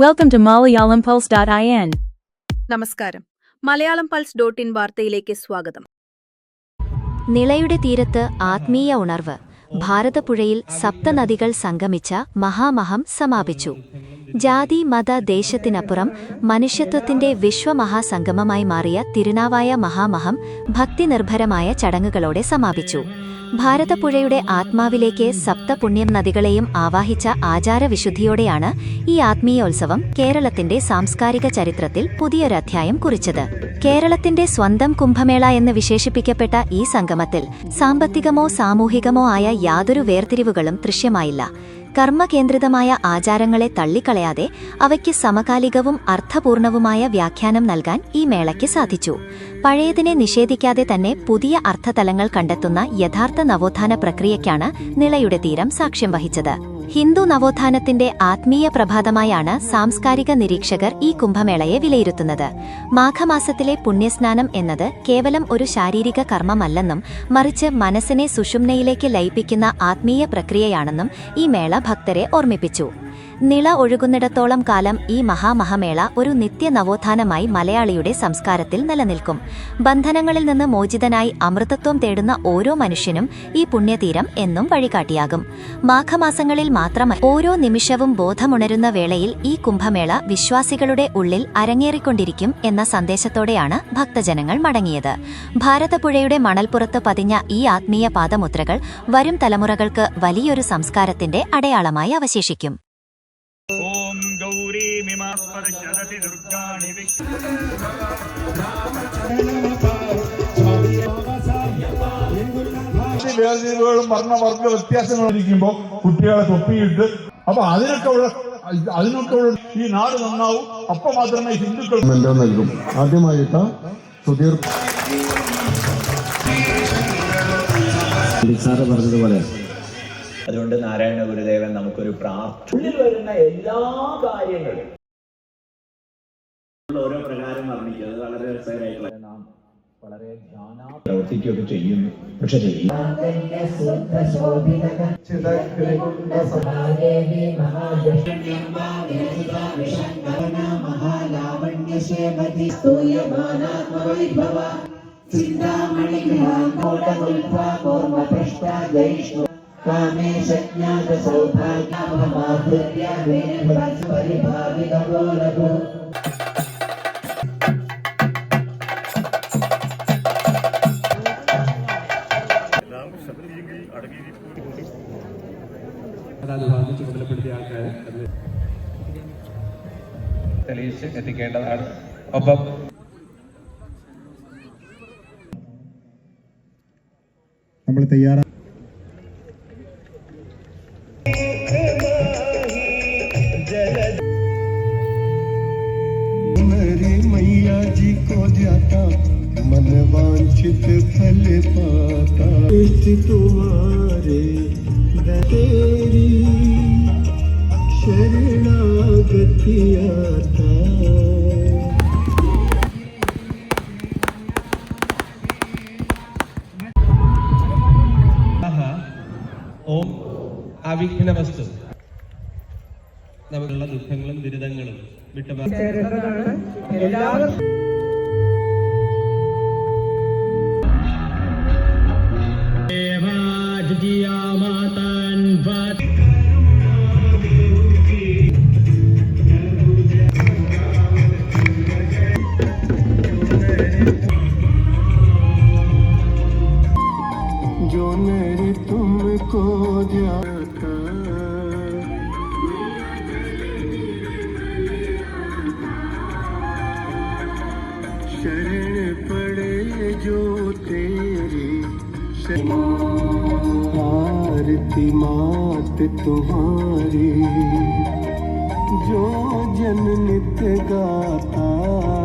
Welcome to MalayalamPulse.in. നമസ്കാരം. Malayalam pulse dot in വാർത്തയിലേക്ക് സ്വാഗതം. നിളയുടെ തീരത്ത് ആത്മീയ ഉണർവ്. ഭാരതപ്പുഴയിൽ സപ്തനദികൾ സംഗമിച്ച മഹാമഹം സമാപിച്ചു. ജാതി മത ദേശത്തിനപ്പുറം മനുഷ്യത്വത്തിന്റെ വിശ്വമഹാസംഗമമായി മാറിയ തിരുനാവായ മഹാമഹം ഭക്തിനിർഭരമായ ചടങ്ങുകളോടെ സമാപിച്ചു. ഭാരതപ്പുഴയുടെ ആത്മാവിലേക്ക് സപ്തപുണ്യം നദികളെയും ആവാഹിച്ച ആചാരവിശുദ്ധിയോടെയാണ് ഈ ആത്മീയോത്സവം കേരളത്തിന്റെ സാംസ്കാരിക ചരിത്രത്തിൽ പുതിയൊരധ്യായം കുറിച്ചത്. കേരളത്തിന്റെ സ്വന്തം കുംഭമേള എന്ന് വിശേഷിപ്പിക്കപ്പെട്ട ഈ സംഗമത്തിൽ സാമ്പത്തികമോ സാമൂഹികമോ ആയ യാതൊരു വേർതിരിവുകളും ദൃശ്യമായില്ല. കർമ്മകേന്ദ്രിതമായ ആചാരങ്ങളെ തള്ളിക്കളയാതെ അവയ്ക്ക് സമകാലികവും അർത്ഥപൂർണവുമായ വ്യാഖ്യാനം നൽകാൻ ഈ മേളയ്ക്ക് സാധിച്ചു. പഴയതിനെ നിഷേധിക്കാതെ തന്നെ പുതിയ അർത്ഥതലങ്ങൾ കണ്ടെത്തുന്ന യഥാർത്ഥ നവോത്ഥാന പ്രക്രിയയ്ക്കാണ് നിളയുടെ തീരം സാക്ഷ്യം വഹിച്ചത്. ഹിന്ദു നവോത്ഥാനത്തിന്റെ ആത്മീയ പ്രഭാതമായാണ് സാംസ്കാരിക നിരീക്ഷകർ ഈ കുംഭമേളയെ വിലയിരുത്തുന്നത്. മാഘമാസത്തിലെ പുണ്യസ്നാനം എന്നത് കേവലം ഒരു ശാരീരിക കർമ്മമല്ലെന്നും മറിച്ച് മനസ്സിനെ സുഷുമ്നയിലേക്ക് ലയിപ്പിക്കുന്ന ആത്മീയ പ്രക്രിയയാണെന്നും ഈ മേള ഭക്തരെ ഓർമ്മിപ്പിച്ചു. നിള ഒഴുകുന്നിടത്തോളം കാലം ഈ മഹാമഹമേള ഒരു നിത്യ നവോത്ഥാനമായി മലയാളിയുടെ സംസ്കാരത്തിൽ നിലനിൽക്കും. ബന്ധനങ്ങളിൽ നിന്ന് മോചിതനായി അമൃതത്വം തേടുന്ന ഓരോ മനുഷ്യനും ഈ പുണ്യതീരം എന്നും വഴികാട്ടിയാകും. മാഘമാസങ്ങളിൽ മാത്രമല്ല ഓരോ നിമിഷവും ബോധമുണരുന്ന വേളയിൽ ഈ കുംഭമേള വിശ്വാസികളുടെ ഉള്ളിൽ അരങ്ങേറിക്കൊണ്ടിരിക്കും എന്ന സന്ദേശത്തോടെയാണ് ഭക്തജനങ്ങൾ മടങ്ങിയത്. ഭാരതപ്പുഴയുടെ മണൽപ്പുറത്ത് പതിഞ്ഞ ഈ ആത്മീയ പാദമുദ്രകൾ വരും തലമുറകൾക്ക് വലിയൊരു സംസ്കാരത്തിന്റെ അടയാളമായി അവശേഷിക്കും. ॐ गौरीमिमास्पर्शदति दुर्गाणि विक् ഈ വേർതിരിവുകളും വർണ്ണവർഗ വ്യത്യാസങ്ങളും ഇരിക്കുമ്പോൾ കുട്ടികളെ തൊപ്പിയിട്ട് അപ്പൊ അതിനൊക്കെ ഉള്ള അതിനൊക്കെ ഉള്ള ഈ നാട് നന്നാവും അപ്പൊ മാത്രമേ ഹിന്ദുക്കൾ മെല്ലോ നൽകും ആദ്യമായിട്ട് സുധീർ സാറ് പറഞ്ഞതുപോലെ അതുകൊണ്ട് നാരായണ ഗുരുദേവൻ നമുക്കൊരു പ്രാർത്ഥന ഉള്ളിൽ വരുന്ന എല്ലാ കാര്യങ്ങളും. ഓരോ പ്രകാരം വർണിക്കുന്നത് വളരെ രസകരമായിട്ടുള്ള നാം വളരെ ധ്യാന പ്രവർത്തിക്കുകയൊക്കെ ചെയ്യുന്നു. പക്ഷെ ചെയ്യും തെളിയിച്ച് എത്തിക്കേണ്ടതാണ്. ഒപ്പം നമ്മൾ തയ്യാറാ मेरे मैया जी को जाता मन वांछित फल पाता। इष्ट तुम्हारे तेरी शरणागति आता। ओम आविघ्नमस्तु। നമുക്കുള്ള ദുഃഖങ്ങളും ദുരിതങ്ങളും വിട്ടു जो मेरी तुमको जाता आरती मात तुम्हारी जो जन नित गाता